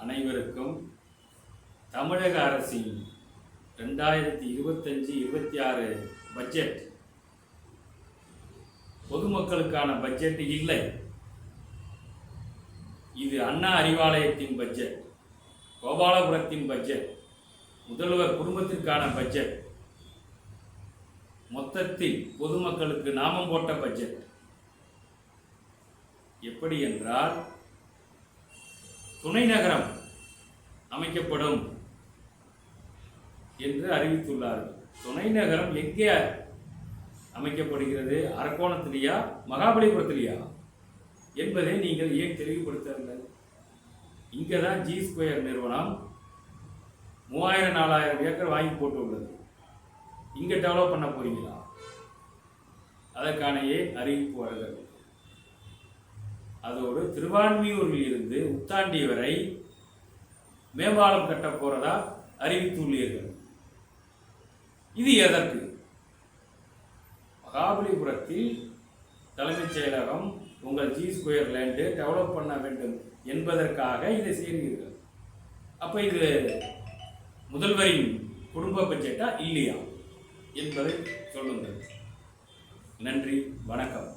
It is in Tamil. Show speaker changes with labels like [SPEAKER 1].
[SPEAKER 1] அனைவருக்கும் தமிழக அரசின் ரெண்டாயிரத்தி இருபத்தஞ்சி இருபத்தி ஆறு பட்ஜெட் பொதுமக்களுக்கான பட்ஜெட் இல்லை. இது அண்ணா அறிவாலயத்தின் பட்ஜெட் கோபாலபுரத்தின் பட்ஜெட் முதல்வர் குடும்பத்திற்கான பட்ஜெட் மொத்தத்தில் பொதுமக்களுக்கு நாமம் போட்ட பட்ஜெட் எப்படி என்றால் துணை நகரம் அமைக்கப்படும் என்று அறிவித்துள்ளார்கள் துணை நகரம் எங்கே அமைக்கப்படுகிறது? அரக்கோணத்திலேயா? மகாபலிபுரத்திலேயா? என்பதை நீங்கள் ஏன் தெளிவுபடுத்தவில்லை? இங்கே தான் ஜி ஸ்கொயர் நிறுவனம் மூவாயிரம் நாலாயிரம் ஏக்கர் வாங்கி போட்டுள்ளது. இங்கே டெவலப் பண்ண போறீங்களா? அதற்கான ஏன் அறிவிப்பு வருகிறது. அதோடு திருவான்மியூரில் இருந்து உத்தாண்டி வரை மேம்பாலம் கட்ட போறதா அறிவித்துள்ளீர்கள். இது எதற்கு? மகாபலிபுரத்தில் தலைமைச் செயலகம் உங்கள் ஜி ஸ்கொயர் லேண்டு டெவலப் பண்ண வேண்டும் என்பதற்காக இதை செய்கிறீர்கள். அப்போ இது முதல்வரின் குடும்ப பட்ஜெட்டா இல்லையா என்பதை சொல்லுங்கள். நன்றி வணக்கம்.